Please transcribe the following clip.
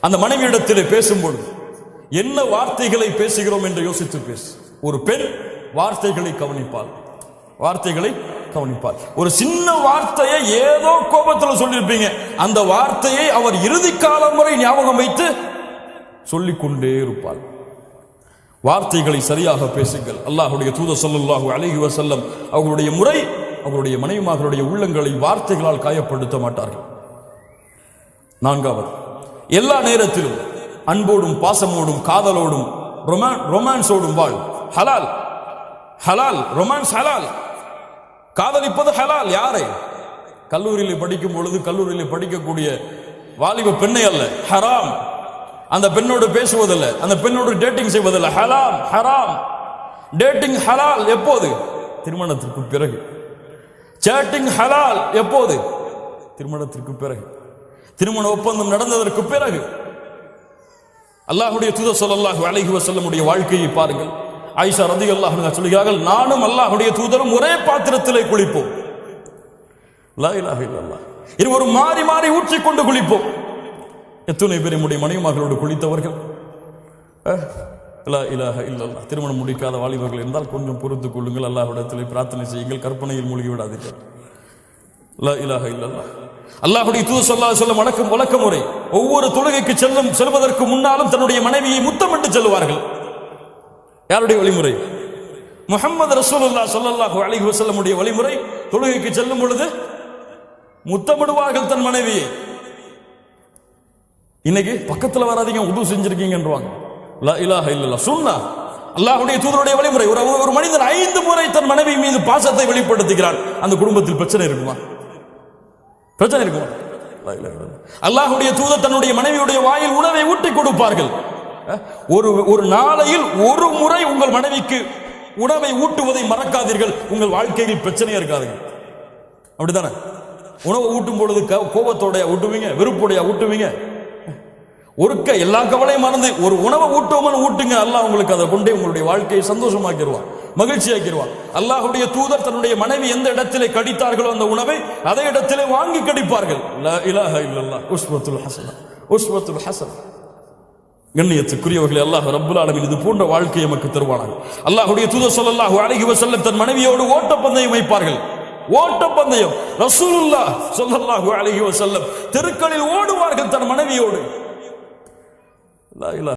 அந்த மனைவியிடத்தில் பேசும்பொழுது என்ன வார்த்தைகளை பேசுகிறோம்? என்று யோசித்து பேசு. ஒரு பெண் வார்த்தைகளை கவனிப்பாள். வார்த்தைகளை கவனிப்பார் ஒரு சின்ன வார்த்தையை ஏதோ கோபத்தில் சொல்லியிருப்பீங்க அந்த வார்த்தையை அவர் இறுதி காலம் வரை ஞாபகம் வைத்து சொல்லிக்கொண்டே இருப்பார் வார்த்தைகளை சரியாக பேசுங்கள். அல்லாஹுடைய தூத ஸல்லல்லாஹு அழகி வசல்லம் அவர்களுடைய முறை அவர்களுடைய மனைவிமார்களுடைய உள்ளங்களை வார்த்தைகளால் காயப்படுத்த மாட்டார்கள். நான்காவது எல்லா நேரத்திலும் அன்போடும் பாசமோடும் காதலோடும் ரொமான் ரொமான்ஸோடும் வாழ். ஹலால். ஹலால். ரொமான்ஸ் ஹலால். காதலிப்பது ஹலால். யாரை? கல்லூரியில் படிக்கும் பொழுது கல்லூரியில் படிக்கக்கூடிய வாலிப பெண்ணை அல்ல. ஹராம். அந்த பெண்ணோடு பேசுவதில்லை. அந்த பெண்ணோடு டேட்டிங் செய்வதில்லை. ஹலாம். ஹராம். டேட்டிங் ஹலால். எப்போது? திருமணத்திற்கு பிறகு. சேட்டிங் ஹலால். எப்போது? திருமணத்திற்கு பிறகு. திருமண ஒப்பந்தம் நடந்ததற்கு பிறகு அல்லாஹுடைய தூதர் சொல்லாஹு அழகி வசல்லமுடைய வாழ்க்கையை பாருங்கள். ஆயிஷா ரதி அல்லாஹ் சொல்கிறார்கள் நானும் அல்லாஹுடைய தூதரும் ஒரே பாத்திரத்திலே குளிப்போம். லா இருவரும் மாறி மாறி ஊற்றிக்கொண்டு குளிப்போம். எத்தனை பேர் நம்முடைய மனைவிமார்களோடு குளித்தவர்கள்? இல்லா லா இலாஹ திருமணம் முடிக்காத வாலிபர்கள் இருந்தால் கொஞ்சம் பொறுத்துக் கொள்ளுங்கள். அல்லாஹ்விடத்திலே பிரார்த்தனை செய்யுங்கள். கற்பனையில் மூழ்கி விடாதீர்கள். லா இலாஹ இல்லல்லாஹ். அல்லாஹ்வுடைய தூது சொல்லா சொல்ல வழக்கம் வழக்க முறை. ஒவ்வொரு தொழுகைக்கு செல்லும் செல்வதற்கு முன்னாலும் தன்னுடைய மனைவியை முத்தமிட்டு செல்வார்கள் யாருடைய வழிமுறை? முஹம்மது ரசூலுல்லா சொல்லல்லாஹு அலைஹி வசல்லமுடைய வழிமுறை. தொழுகைக்கு செல்லும் பொழுது முத்தமிடுவார்கள் தன் மனைவியை. இன்னைக்கு பக்கத்தில் வராதிங்க உது செஞ்சிருக்கீங்கன்றாங்க லா இலாஹ சுண்ணா சுன்னா. தூதருடைய வழிமுறை. ஒரு ஒரு மனிதன் ஐந்து முறை தன் மனைவி மீது பாசத்தை வெளிப்படுத்துகிறான் அந்த குடும்பத்தில் பிரச்சனை இருக்குமா? பிரச்சனை இருக்கும் அல்லாஹுடைய தூத தூதர் தன்னுடைய மனைவியுடைய வாயில் உணவை ஊட்டி கொடுப்பார்கள். ஒரு ஒரு நாளையில் ஒரு முறை உங்கள் மனைவிக்கு உணவை ஊட்டுவதை மறக்காதீர்கள். உங்கள் வாழ்க்கையில் பிரச்சனையே இருக்காதுங்க. அப்படித்தானே? உணவை ஊட்டும் பொழுது கோபத்தோடைய ஊட்டுவீங்க? வெறுப்புடைய ஊட்டுவீங்க? ஒருக்க எல்லா கவலையும் மறந்து ஒரு உணவை ஊட்டுவோம்னு ஊட்டுங்க. அல்லாஹ் உங்களுக்கு அதை கொண்டே உங்களுடைய வாழ்க்கையை சந்தோஷமாக்கிடுவான் மகிழ்ச்சியாக்கிடுவான். அல்லாஹுடைய தூதர் தன்னுடைய மனைவி எந்த இடத்திலே கடித்தார்களோ அந்த உணவை அதே இடத்திலே வாங்கி கடிப்பார்கள். லா ஹசன். ஹசன். கண்ணியத்துக்குரியவர்களே அல்லாஹ் ரப்புல் ஆலமீன் இது போன்ற வாழ்க்கையை நமக்கு தருவானாங்க அல்லாஹுடைய தூதர் சொல்லல்லாஹு அழகி வஸல்லம் தன் மனைவியோடு ஓட்டப்பந்தயம் வைப்பார்கள். ஓட்டப்பந்தயம். ரசூலுல்லா சொல்லல்லாஹு அழகி வசல்லம் தெருக்களில் ஓடுவார்கள் தன் மனைவியோடு.